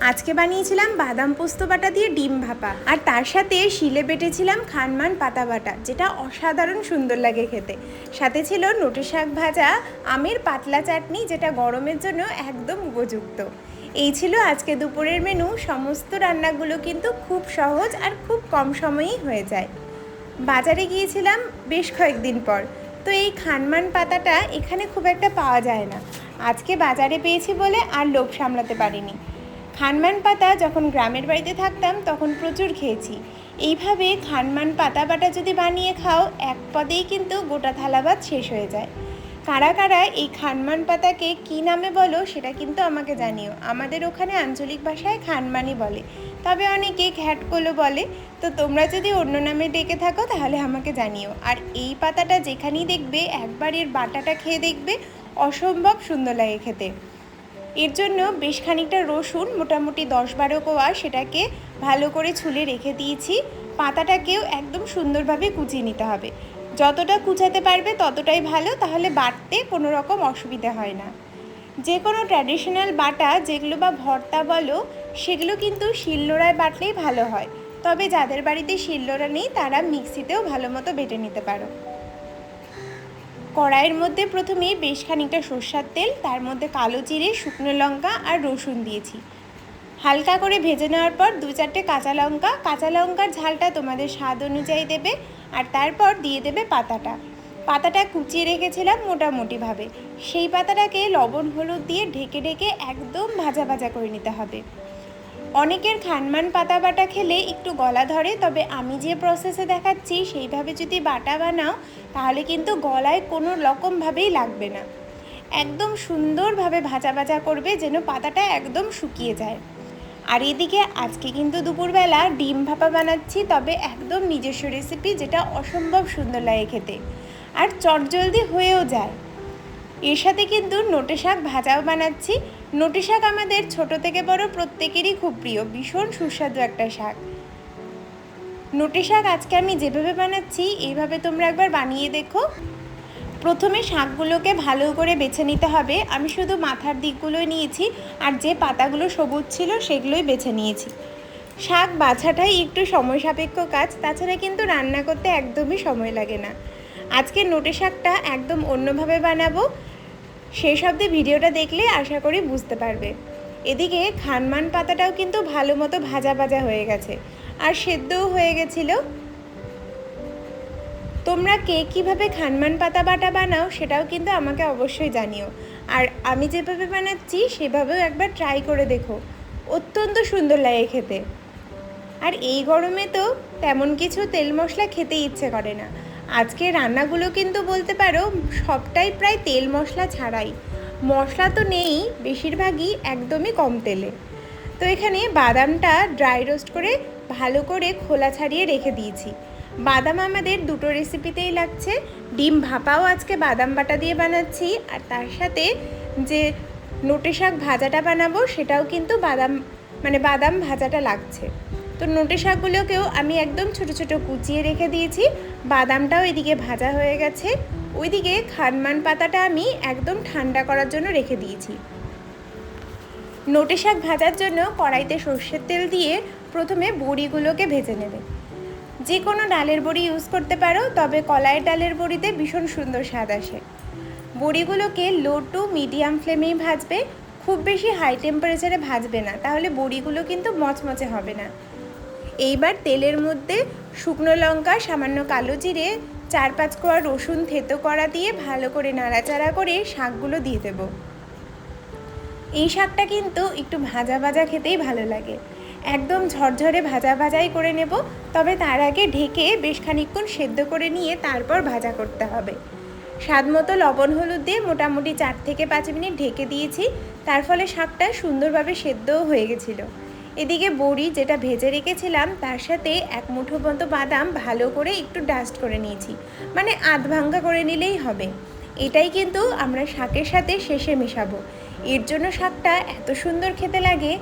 আজকে বানিয়েছিলাম বাদাম পোস্ত বাটা দিয়ে ডিম ভাপা। আর তার সাথে শিলে বেটেছিলাম খানমান পাতা বাটা, যেটা অসাধারণ সুন্দর লাগে খেতে। সাথে ছিল নোটে শাক ভাজা, আমের পাতলা চাটনি, যেটা গরমের জন্য একদম উপযুক্ত। এই ছিল আজকে দুপুরের মেনু। সমস্ত রান্নাগুলো কিন্তু খুব সহজ আর খুব কম সময়েই হয়ে যায়। বাজারে গিয়েছিলাম বেশ কয়েকদিন পর। তো এই খানমান পাতাটা এখানে খুব একটা পাওয়া যায় না। আজকে বাজারে পেয়েছি বলে আর লোভ সামলাতে পারিনি। খানমান পাতা যখন গ্রামের বাড়িতে থাকতাম, তখন প্রচুর খেয়েছি। এইভাবে খানমান পাতা বাটা যদি বানিয়ে খাও, এক পদেই কিন্তু গোটা থালা ভাত শেষ হয়ে যায়। কারা কারা এই খানমান পাতাকে কি নামে বলো, সেটা কিন্তু আমাকে জানিও। আমাদের ওখানে আঞ্চলিক ভাষায় খানমানি বলে। তবে অনেকে ঘ্যাটকোলো বলে। তো তোমরা যদি অন্য নামে ডেকে থাকো, তাহলে আমাকে জানিও। আর এই পাতাটা যেখানেই দেখবে, একবার এর বাটাটা খেয়ে দেখবে, অসম্ভব সুন্দর লাগে খেতে। এর জন্য বেশ খানিকটা রসুন, মোটামুটি দশ বারো কোয়া সেটাকে ভালো করে ছুলে রেখে দিয়েছি। পাতাটাকেও একদম সুন্দরভাবে কুচিয়ে নিতে হবে। যতটা কুচাতে পারবে ততটাই ভালো, তাহলে বাটতে কোনো রকম অসুবিধা হয় না। যে কোনো ট্র্যাডিশনাল বাটা, যেগুলো বা ভর্তা বলো, সেগুলো কিন্তু শিলনোড়ায় বাটলেই ভালো হয়। তবে যাদের বাড়িতে শিলনোড়া নেই, তারা মিক্সিতেও ভালো মতো বেটে নিতে পারো। কড়াইয়ের মধ্যে প্রথমে বেশ খানিকটা সর্ষার তেল, তার মধ্যে কালো জিরে, শুকনো লঙ্কা আর রসুন দিয়েছি। হালকা করে ভেজে নেওয়ার পর দু চারটে কাঁচা লঙ্কা, কাঁচা লঙ্কার ঝালটা তোমাদের স্বাদ অনুযায়ী দেবে আর তারপর দিয়ে দেবে পাতাটা। পাতাটা কুচিয়ে রেখেছিলাম মোটামুটিভাবে। সেই পাতাটাকে লবণ হলুদ দিয়ে ঢেকে ঢেকে একদম ভাজা ভাজা করে নিতে হবে। অনেকের খানমান পাতা বাটা খেলে একটু গলা ধরে, তবে আমি যে প্রসেসে দেখাচ্ছি সেইভাবে যদি বাটা বানাও, তাহলে কিন্তু গলায় কোনো রকমভাবেই লাগবে না। একদম সুন্দরভাবে ভাজা ভাজা করবে যেন পাতাটা একদম শুকিয়ে যায়। আর এদিকে আজকে কিন্তু দুপুরবেলা ডিম ভাপা বানাচ্ছি, তবে একদম নিজস্ব রেসিপি যেটা অসম্ভব সুন্দর লাগে খেতে। আর চটজলদি হয়েও যায়। এর সাথে কিন্তু নোটে শাক ভাজাও বানাচ্ছি। নোটে শাক আমাদের ছোট থেকে বড় প্রত্যেকেরই খুব প্রিয়, ভীষণ সুস্বাদু একটা শাক। নোটে শাক আজকে আমি যেভাবে বানাচ্ছি, এইভাবে তোমরা একবার বানিয়ে দেখো। প্রথমে শাকগুলোকে ভালো করে বেছে নিতে হবে। আমি শুধু মাথার দিকগুলোই নিয়েছি, আর যে পাতাগুলো সবুজ ছিল সেগুলোই বেছে নিয়েছি। শাক বাছাটাই একটু সময় সাপেক্ষ কাজ, তাছাড়া কিন্তু রান্না করতে একদমই সময় লাগে না। আজকে নোটে শাকটা একদম অন্যভাবে বানাবো। শেষ অবধি ভিডিওটা দেখলে আশা করি বুঝতে পারবে। এদিকে খানমান পাতাটাও কিন্তু ভালো মতো ভাজা ভাজা হয়ে গেছে। আর সেদ্ধও হয়ে গেছিল। তোমরা কে কীভাবে খানমান পাতা বাটা বানাও সেটাও কিন্তু আমাকে অবশ্যই জানিও। আর আমি যেভাবে বানাচ্ছি সেভাবেও একবার ট্রাই করে দেখো। অত্যন্ত সুন্দর লাগে খেতে। আর এই গরমে তো তেমন কিছু তেল মশলা খেতে ইচ্ছে করে না। আজকে রান্নাগুলো কিন্তু বলতে পারো সবটাই প্রায় তেল মশলা ছাড়াই। মশলা তো নেই, বেশিরভাগই একদমই কম তেলে। তো এখানে বাদামটা ড্রাই রোস্ট করে ভালো করে খোলা ছাড়িয়ে রেখে দিয়েছি। বাদাম আমাদের দুটো রেসিপিতেই লাগছে। ডিম ভাপাও আজকে বাদাম বাটা দিয়ে বানাচ্ছি। আর তার সাথে যে নোটে শাক ভাজাটা বানাবো সেটাও কিন্তু বাদাম মানে বাদাম ভাজাটা লাগছে। তো নোটে শাকগুলোকেও আমি একদম ছোট ছোট কুচিয়ে রেখে দিয়েছি। বাদামটাও এদিকে ভাজা হয়ে গেছে। ওইদিকে খানমান পাতাটা আমি একদম ঠান্ডা করার জন্য রেখে দিয়েছি। নোটে শাক ভাজার জন্য কড়াইতে সর্ষের তেল দিয়ে প্রথমে বড়িগুলোকে ভেজে নেবে। যে কোনো ডালের বড়ি ইউজ করতে পারো, তবে কলাইয়ের ডালের বড়িতে ভীষণ সুন্দর স্বাদ আসে। বড়িগুলোকে লো টু মিডিয়াম ফ্লেমেই ভাজবে। খুব বেশি হাই টেম্পারেচারে ভাজবে না, তাহলে বড়িগুলো কিন্তু মচমচে হবে না। এইবার তেলের মধ্যে শুকনো লঙ্কা, সামান্য কালো জিরে চার পাঁচ কোয়া রসুন থেতো করা দিয়ে ভালো করে নাড়াচাড়া করে শাকগুলো দিয়ে দেবো। এই শাকটা কিন্তু একটু ভাজা ভাজা খেতেই ভালো লাগে। একদম ঝরঝরে ভাজা ভাজাই করে নেব, তবে তার আগে ঢেকে বেশ খানিকক্ষণ সেদ্ধ করে নিয়ে তারপর ভাজা করতে হবে। স্বাদ মতো লবণ, হলুদ দিয়ে মোটামুটি চার থেকে পাঁচ মিনিট ঢেকে দিয়েছি, তার ফলে শাকটা সুন্দরভাবে সেদ্ধও হয়ে গেছিল। এদিকে বড়ি যেটা ভেজে রেখেছিলাম, তার সাথে এক মুঠো মতো বাদাম ভালো করে একটু ডাস্ট করে নিয়েছি। মানে আধ ভাঙ্গা করে নিলেই হবে। এটাই কিন্তু আমরা শাকের সাথে শেষে মেশাবো। এর জন্য শাকটা এত সুন্দর খেতে লাগে,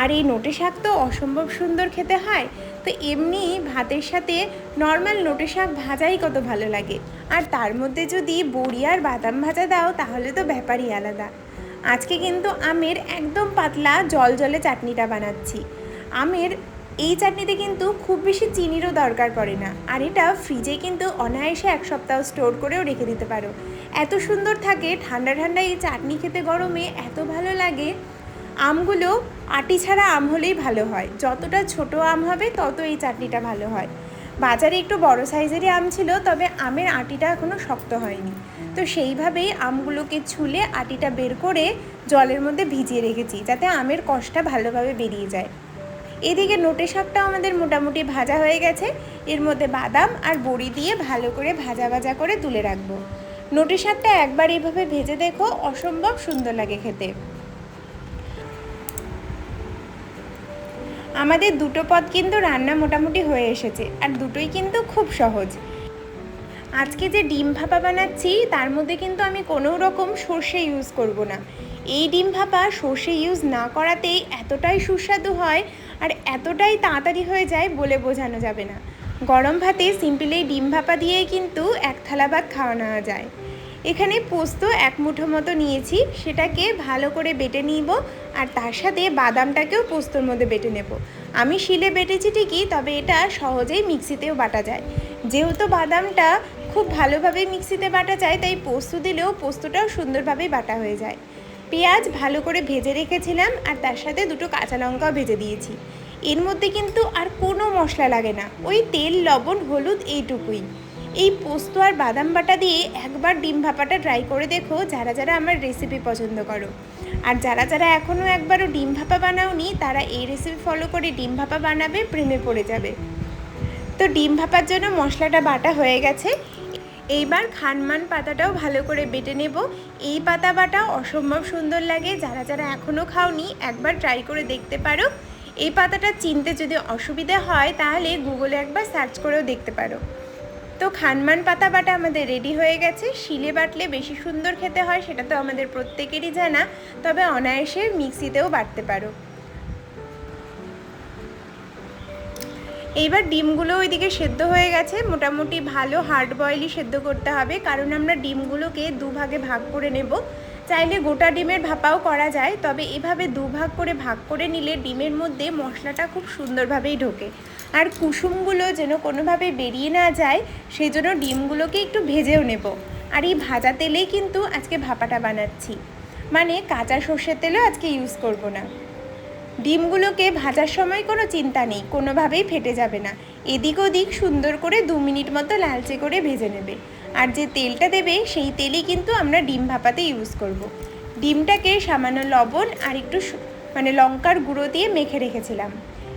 আর এই নোটে শাক তো অসম্ভব সুন্দর খেতে হয়। তো এমনি ভাতের সাথে নর্মাল নোটে শাক ভাজাই কত ভালো লাগে। আর তার মধ্যে যদি বড়ি আর বাদাম ভাজা দাও, তাহলে তো ব্যাপারই আলাদা। আজকে কিন্তু আমের একদম পাতলা, জল জলে চাটনিটা বানাচ্ছি। আমের এই চাটনিতে কিন্তু খুব বেশি চিনিরও দরকার পড়ে না। আর এটা ফ্রিজে কিন্তু অনায়াসে এক সপ্তাহ স্টোর করেও রেখে দিতে পারো। এত সুন্দর থাকে, ঠান্ডা ঠান্ডা এই চাটনি খেতে গরমে এত ভালো লাগে। আমগুলো আটি ছাড়া আম হলেই ভালো হয়। যতটা ছোট আম হবে, তত এই চাটনিটা ভালো হয়। বাজারে একটু বড় সাইজেরই আম ছিল, তবে আমের আটিটা এখনও শক্ত হয়নি। তো সেইভাবেই আমগুলোকে ছুলে আটিটা বের করে জলের মধ্যে ভিজিয়ে রেখেছি, যাতে আমের কষটা ভালোভাবে বেরিয়ে যায়। এদিকে নোটে শাকটাও আমাদের মোটামুটি ভাজা হয়ে গেছে। এর মধ্যে বাদাম আর বড়ি দিয়ে ভালো করে ভাজা ভাজা করে তুলে রাখব। নোটে শাকটা একবার এইভাবে ভেজে দেখো, অসম্ভব সুন্দর লাগে খেতে। আমাদের দুটো পদ কিন্তু রান্না মোটামুটি হয়ে এসেছে, আর দুটোই কিন্তু খুব সহজ। আজকে যে ডিম ভাপা বানাচ্ছি, তার মধ্যে কিন্তু আমি কোনো রকম সর্ষে ইউজ করব না। এই ডিম ভাপা সর্ষে ইউজ না করাতেই এতটাই সুস্বাদু হয় আর এতটাই তাড়াতাড়ি হয়ে যায় বলে বোঝানো যাবে না। গরম ভাতে সিম্পল এই ডিম ভাপা দিয়েই কিন্তু এক থালা ভাত খাওয়া নেওয়া যায়। এখানে পোস্ত এক মুঠো মতো নিয়েছি, সেটাকে ভালো করে বেটে নিব আর তার সাথে বাদামটাকেও পোস্তর মধ্যে বেটে নেব। আমি শিলে বেটেছি ঠিকই, তবে এটা সহজেই মিক্সিতেও বাটা যায়। যেহেতু বাদামটা খুব ভালোভাবে মিক্সিতে বাটা যায়, তাই পোস্ত দিলেও পোস্তটাও সুন্দরভাবে বাটা হয়ে যায়। পেঁয়াজ ভালো করে ভেজে রেখেছিলাম, আর তার সাথে দুটো কাঁচা লঙ্কাও ভেজে দিয়েছি। এর মধ্যে কিন্তু আর কোনো মশলা লাগে না, ওই তেল, লবণ, হলুদ এইটুকুই। এই পোস্ত আর বাদাম বাটা দিয়ে একবার ডিম ভাপাটা ট্রাই করে দেখো, যারা যারা আমার রেসিপি পছন্দ করো। আর যারা যারা এখনও একবারও ডিম ভাপা বানাওনি, তারা এই রেসিপি ফলো করে ডিম ভাপা বানাবে, প্রেমে পড়ে যাবে। তো ডিম ভাপার জন্য মশলাটা বাটা হয়ে গেছে। এইবার খানমান পাতাটাও ভালো করে বেটে নেব। এই পাতা বাটা অসম্ভব সুন্দর লাগে, যারা যারা এখনও খাওনি, একবার ট্রাই করে দেখতে পারো। এই পাতাটা চিনতে যদি অসুবিধা হয়, তাহলে গুগলে একবার সার্চ করেও দেখতে পারো। তো খানমান পাতা বাটা আমাদের রেডি হয়ে গেছে। শিলে বাটলে বেশি সুন্দর খেতে হয়, সেটা তো আমাদের প্রত্যেকেরই জানা। তবে অনায়াসে মিক্সিতেও বাটতে পারো। এইবার ডিমগুলো ওইদিকে সেদ্ধ হয়ে গেছে। মোটামুটি ভালো হার্ড বয়েলই সেদ্ধ করতে হবে। কারণ আমরা ডিমগুলোকে দুভাগে ভাগ করে নেব। চাইলে গোটা ডিমের ভাপাও করা যায়, তবে এভাবে দুভাগ করে ভাগ করে নিলে ডিমের মধ্যে মশলাটা খুব সুন্দরভাবেই ঢোকে। আর কুসুমগুলো যেন কোনোভাবে বেরিয়ে না যায় সেই জন্য ডিমগুলোকে একটু ভেজেও নেব। আর এই ভাজা তেলেই কিন্তু আজকে ভাপাটা বানাচ্ছি। মানে কাঁচা সর্ষের তেলও আজকে ইউজ করব না। ডিমগুলোকে ভাজার সময় কোনো চিন্তা নেই, কোনোভাবেই ফেটে যাবে না। এদিক ওদিক সুন্দর করে দু মিনিট মতো লালচে করে ভেজে নেবে। আর যে তেলটা দেবে, সেই তেলই কিন্তু আমরা ডিম ভাপাতে ইউজ করব। ডিমটাকে সামান্য লবণ আর একটু মানে লঙ্কার গুঁড়ো দিয়ে মেখে রেখেছিলাম।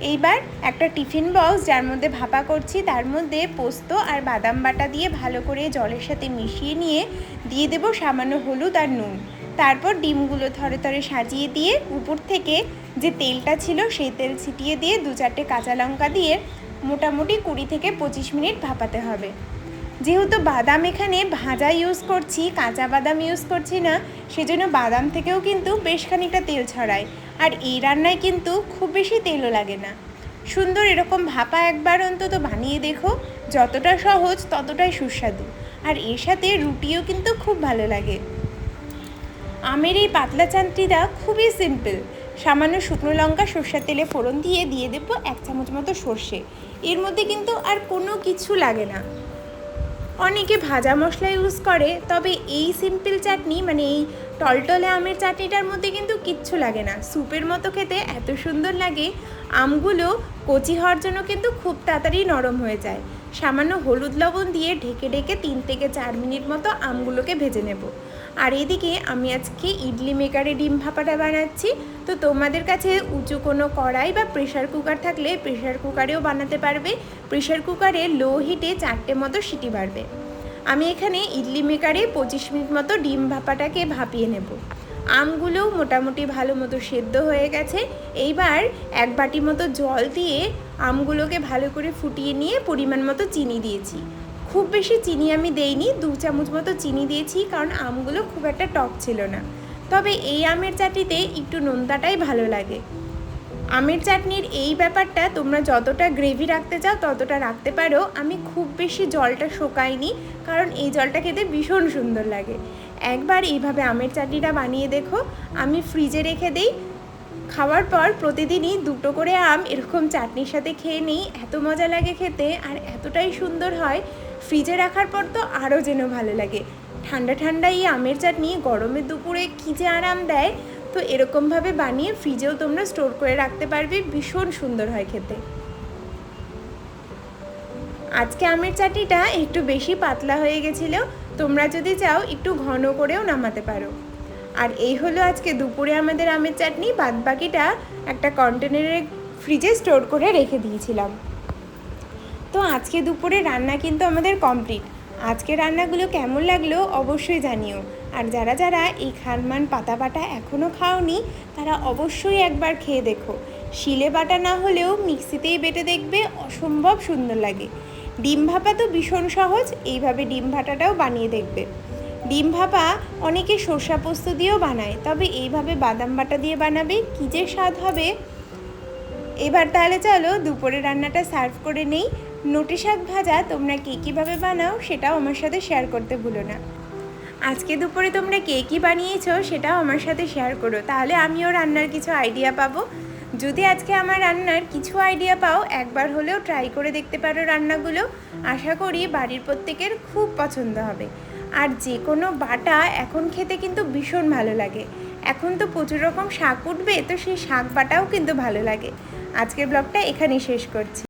এইবার একটা টিফিন বক্স যার মধ্যে ভাপা করছি, তার মধ্যে পোস্ত আর বাদাম বাটা দিয়ে ভালো করে জলের সাথে মিশিয়ে নিয়ে দিয়ে দেবো সামান্য হলুদ আর নুন। তারপর ডিমগুলো থরে থরে সাজিয়ে দিয়ে উপর থেকে যে তেলটা ছিল সেই তেল ছিটিয়ে দিয়ে দু চারটে কাঁচা লঙ্কা দিয়ে মোটামুটি কুড়ি থেকে পঁচিশ মিনিট ভাপাতে হবে। যেহেতু বাদাম এখানে ভাজা ইউজ করছি, কাঁচা বাদাম ইউজ করছি না, সেজন্য বাদাম থেকেও কিন্তু বেশ খানিকটা তেল ছড়ায়। আর এই রান্নায় কিন্তু খুব বেশি তেলও লাগে না। সুন্দর এরকম ভাপা একবার অন্তত বানিয়ে দেখো, যতটা সহজ ততটাই সুস্বাদু। আর এর সাথে রুটিও কিন্তু খুব ভালো লাগে। আমের এই পাতলা চানটিটা খুবই সিম্পল সামান্য শুকনো লঙ্কা, সর্ষের তেলে ফোড়ন দিয়ে দিয়ে দেবো এক চামচ মতো সর্ষে। এর মধ্যে কিন্তু আর কোনো কিছু লাগে না। অনেকে ভাজা মশলা ইউজ করে, তবে এই সিম্পল চাটনি মানে এই টলটলে আমের চাটনিটার মধ্যে কিন্তু কিচ্ছু লাগে না। স্যুপের মতো খেতে এত সুন্দর লাগে, আমগুলো কচি হওয়ার জন্য কিন্তু খুব তাড়াতাড়ি নরম হয়ে যায়। সামান্য হলুদ লবণ দিয়ে ঢেকে ঢেকে তিন থেকে চার মিনিট মতো আমগুলোকে ভেজে নেব। আর এদিকে আমি আজকে ইডলি মেকারে ডিম ভাপাটা বানাচ্ছি। তো তোমাদের কাছে উঁচু কোনো কড়াই বা প্রেশার কুকার থাকলে প্রেশার কুকারেও বানাতে পারবে। প্রেশার কুকারে লো হিটে চারটে মতো সিটি বাড়বে। আমি এখানে ইডলি মেকারে পঁচিশ মিনিট মতো ডিম ভাপাটাকে ভাপিয়ে নেব। আমগুলোও মোটামুটি ভালো মতো সেদ্ধ হয়ে গেছে। এইবার এক বাটি মতো জল দিয়ে আমগুলোকে ভালো করে ফুটিয়ে নিয়ে পরিমাণ মতো চিনি দিয়েছি। খুব বেশি চিনি আমি দেইনি, দু চামচ মতো চিনি দিয়েছি কারণ আমগুলো খুব একটা টক ছিল না। তবে এই আমের চাটনিতে একটু নোনতাটাই ভালো লাগে। আমের চাটনির এই ব্যাপারটা তোমরা যতটা গ্রেভি রাখতে চাও ততটা রাখতে পারো। আমি খুব বেশি জলটা শোকাইনি কারণ এই জলটা খেতে ভীষণ সুন্দর লাগে। একবার এইভাবে আমের চাটনিটা বানিয়ে দেখো। আমি ফ্রিজে রেখে দিই। খাওয়ার পর প্রতিদিনই দুটো করে আম এরকম চাটনির সাথে খেয়ে নিই। এত মজা লাগে খেতে আর এতটাই সুন্দর হয় ফ্রিজে রাখার পর তো আরও যেন ভালো লাগে। ঠান্ডা ঠান্ডা এই আমের চাটনি গরমের দুপুরে কী যে আরাম দেয়, তো এরকমভাবে বানিয়ে ফ্রিজেও তোমরা স্টোর করে রাখতে পারবে, ভীষণ সুন্দর হয় খেতে। আজকে আমের চাটনিটা একটু বেশি পাতলা হয়ে গেছিল, তোমরা যদি চাও একটু ঘন করেও নামাতে পারো। আর এই হলো আজকে দুপুরে আমাদের আমের চাটনি বাদ বাকিটা একটা কন্টেনারে ফ্রিজে স্টোর করে রেখে দিয়েছিলাম। তো আজকে দুপুরে রান্না কিন্তু আমাদের কমপ্লিট। আজকে রান্নাগুলো কেমন লাগল অবশ্যই জানিও। আর যারা যারা এই খানমান পাতা বাটা এখনও খাওনি, তারা অবশ্যই একবার খেয়ে দেখো। শিলে বাটা না হলেও মিক্সিতেই বেটে দেখবে, অসম্ভব সুন্দর লাগে। ডিম ভাপা তো ভীষণ সহজ, এইভাবে ডিম ভাটাটাও বানিয়ে দেখবে। ডিম ভাপা অনেকে সর্ষা পোস্ত দিয়েও বানায়, তবে এইভাবে বাদাম বাটা দিয়ে বানাবে, কী যে স্বাদ হবে। এবার তাহলে চলো দুপুরে রান্নাটা সার্ভ করে নেই। নোটে শাক ভাজা তোমরা কে কীভাবে বানাও সেটাও আমার সাথে শেয়ার করতে ভুলো না। আজকে দুপুরে তোমরা কে কী বানিয়েছো সেটাও আমার সাথে শেয়ার করো। তাহলে আমিও রান্নার কিছু আইডিয়া পাবো। যদি আজকে আমার রান্নার কিছু আইডিয়া পাও, একবার হলেও ট্রাই করে দেখতে পারো রান্নাগুলো। আশা করি বাড়ির প্রত্যেকের খুব পছন্দ হবে। আর যে কোনো বাটা এখন খেতে কিন্তু ভীষণ ভালো লাগে। এখন তো প্রচুর রকম শাক উঠবে, তো সেই শাক বাটাও কিন্তু ভালো লাগে। আজকের ব্লগটা এখানেই শেষ করছি।